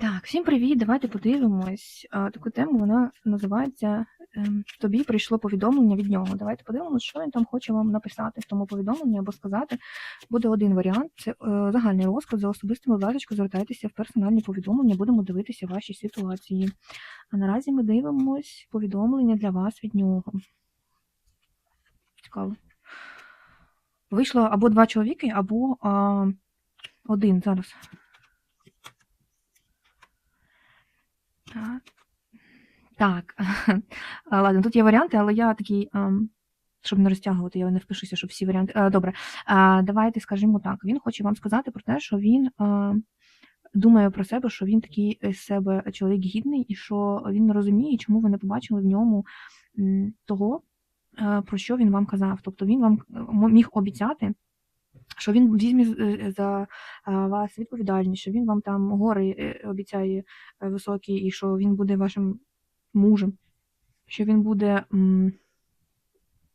Так, всім привіт! Давайте подивимось. Таку тему вона називається ем, Тобі прийшло повідомлення від нього. Давайте подивимось, що він там хоче вам написати в тому повідомленні або сказати. Буде один варіант: це е, загальний розклад за особистими ласка, звертайтеся в персональні повідомлення, будемо дивитися ваші ситуації. А наразі ми дивимось повідомлення для вас від нього. Цікаво. Вийшло або два чоловіки, або а, один зараз. Так. Так. Ладно, тут є варіанти, але я такий, ем, щоб не розтягувати, я не впишуся, щоб всі варіанти. Е, Добре. Давайте скажімо так. Він хоче вам сказати про те, що він е, думає про себе, що він такий з себе чоловік гідний, і що він не розуміє, чому ви не побачили в ньому того, е, про що він вам казав. Тобто він вам е, міг обіцяти. Що він візьме е, за вас відповідальність, що він вам там гори е, обіцяє е, високі, і що він буде вашим мужем, що він буде м,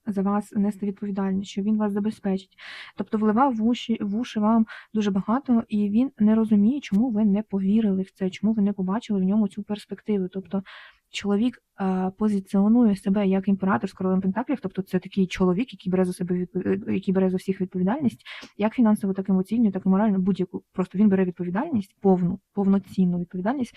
за вас нести відповідальність, що він вас забезпечить. Тобто вливав в уші, в уші вам дуже багато, і він не розуміє, чому ви не повірили в це, чому ви не побачили в ньому цю перспективу. Тобто чоловік е, позиціонує себе як імператор з королем Пентаклів, тобто це такий чоловік, який бере за себе відпов- е, який бере за всіх відповідальність, як фінансово, так і емоційно, так і морально, будь-яку. Просто він бере відповідальність, повну, повноцінну відповідальність.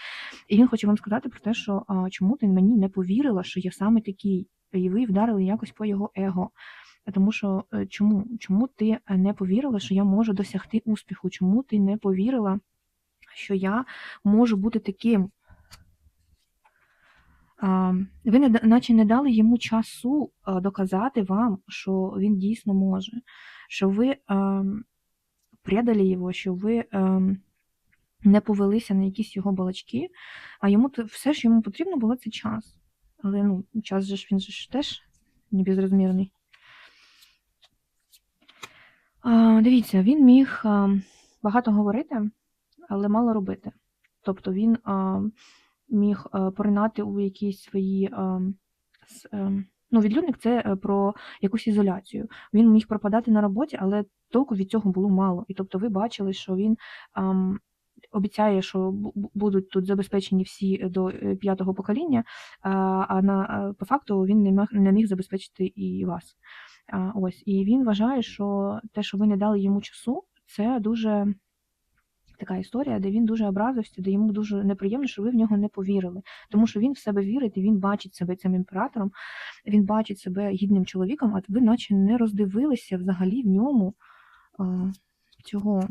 І він хоче вам сказати про те, що а, чому ти мені не повірила, що я саме такий, і ви вдарили якось по його его. Тому що е, чому? Чому ти е, не повірила, що я можу досягти успіху? Чому ти не повірила, що я можу бути таким? Ви наче не дали йому часу доказати вам, що він дійсно може, що ви предали його, що ви не повелися на якісь його балачки, а йому все, що йому потрібно було, це час. Але ну, час же ж він же ж теж не безрозмірний. А, дивіться, він міг а, багато говорити, але мало робити. Тобто він а, міг а, поринати у якісь свої. А, с- ем, ну, відлюдник це е, про якусь ізоляцію. Він міг пропадати на роботі, але толку від цього було мало. І тобто ви бачили, що він ам, обіцяє, що бу- бу- будуть тут забезпечені всі до е, п'ятого покоління, а, на по факту він не міг, не міг забезпечити і вас. Ось, і він вважає, що те, що ви не дали йому часу, це дуже така історія, де він дуже образився, де йому дуже неприємно, що ви в нього не повірили. Тому що він в себе вірить, і він бачить себе цим імператором, він бачить себе гідним чоловіком, а ви наче не роздивилися взагалі в ньому цього.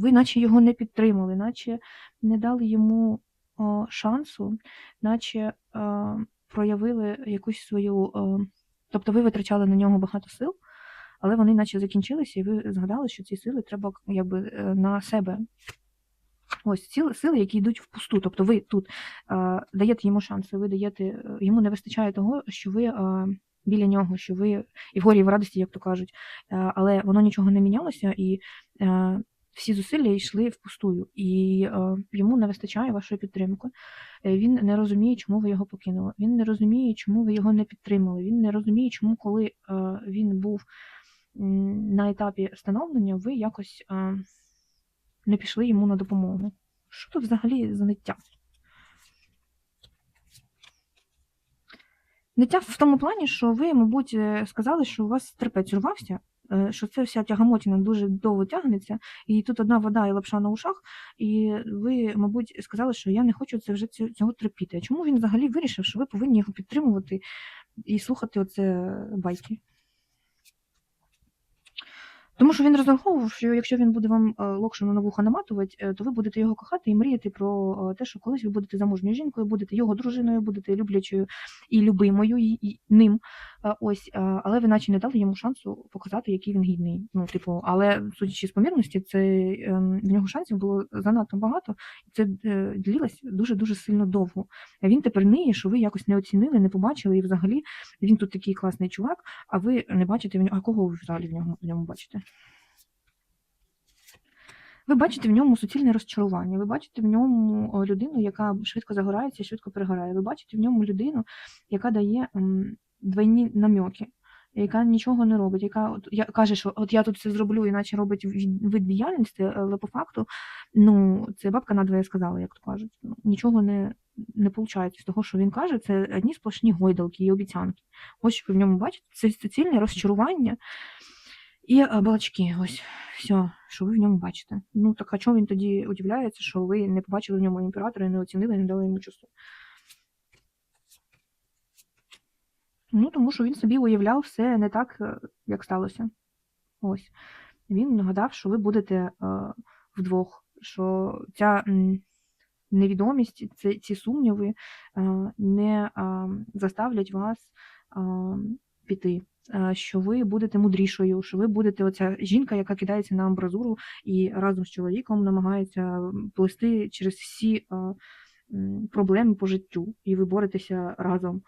Ви наче його не підтримали, наче не дали йому а, шансу, наче а, проявили якусь свою. А, тобто ви витрачали на нього багато сил, але вони наче закінчилися, і ви згадали, що ці сили треба якби е, на себе. Ось ці сили, які йдуть впусту. Тобто ви тут е, даєте йому шанси, ви даєте, е, йому не вистачає того, що ви е, біля нього, що ви і в горі, і в радості, як то кажуть. Е, але воно нічого не мінялося, і е, всі зусилля йшли впустую, і е, йому не вистачає вашої підтримки. Е, Він не розуміє, чому ви його покинули. Він не розуміє, чому ви його не підтримали. Він не розуміє, чому, коли е, він був на етапі становлення, ви якось е, не пішли йому на допомогу. Що тут взагалі за ниття? Ниття в тому плані, що ви, мабуть, е, сказали, що у вас терпець урвався, е, що це вся тягамотіна дуже довго тягнеться, і тут одна вода і лапша на ушах, і ви, мабуть, сказали, що я не хочу це вже цього терпіти. Чому він взагалі вирішив, що ви повинні його підтримувати і слухати оце байки? Тому що він розраховував, що якщо він буде вам е, локшину на вуха наматувати, е, то ви будете його кохати і мріяти про е, те, що колись ви будете замужньою жінкою, будете його дружиною, будете люблячою і любимою і, і ним. Е, Ось, е, але ви наче не дали йому шансу показати, який він гідний. Ну, типу, але судячи з помірності, це ем, в нього шансів було занадто багато, і це е, дуже дуже сильно довго. Він тепер ниє, що ви якось не оцінили, не побачили, і взагалі він тут такий класний чувак, а ви не бачите в нього. А кого ви взагалі в ньому в ньому бачите? Ви бачите в ньому суцільне розчарування, ви бачите в ньому людину, яка швидко загорається, швидко перегорає. Ви бачите в ньому людину, яка дає двойні намьоки. яка нічого не робить, яка от, я, каже, що от я тут все зроблю, іначе робить вид діяльності, але по факту, ну, це бабка надвоє сказала, як то кажуть. Ну, нічого не, не виходить з того, що він каже, це одні сплошні гойдалки і обіцянки. Ось що ви в ньому бачите, це суцільне розчарування і е, балачки. Ось все, що ви в ньому бачите. Ну так а чому він тоді удивляється, що ви не побачили в ньому імператора, не оцінили, не дали йому часу? Ну, тому що він собі уявляв все не так, е, як сталося. Ось. Він нагадав, що ви будете е, вдвох, що ця невідомість, ці, сумніви е, не заставлять вас піти. Що ви будете мудрішою, що ви будете оця жінка, яка кидається на амбразуру і разом з чоловіком намагається плести через всі проблеми по життю, і ви боретеся разом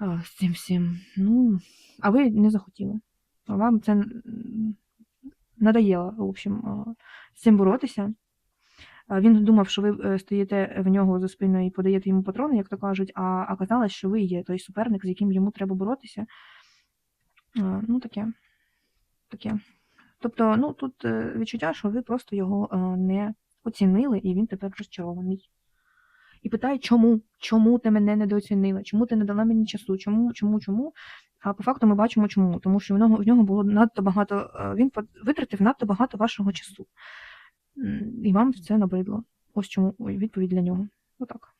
з цим всім. Ну, а ви не захотіли. Вам це надоело, в общем, з цим боротися. Він думав, що ви е, стоїте в нього за спиною і подаєте йому патрони, як то кажуть, а оказалось, що ви є той суперник, з яким йому треба боротися. Ну, таке. таке. Тобто, ну, тут е, відчуття, що ви просто його е, не оцінили, і він тепер розчарований. І питає, чому? Чому ти мене недооцінила? Чому ти не дала мені часу? Чому, чому, чому? А по факту ми бачимо, чому. Тому що в нього, в нього було надто багато, е, він витратив надто багато вашого часу. І вам це набридло. Ось чому відповідь для нього. Отак.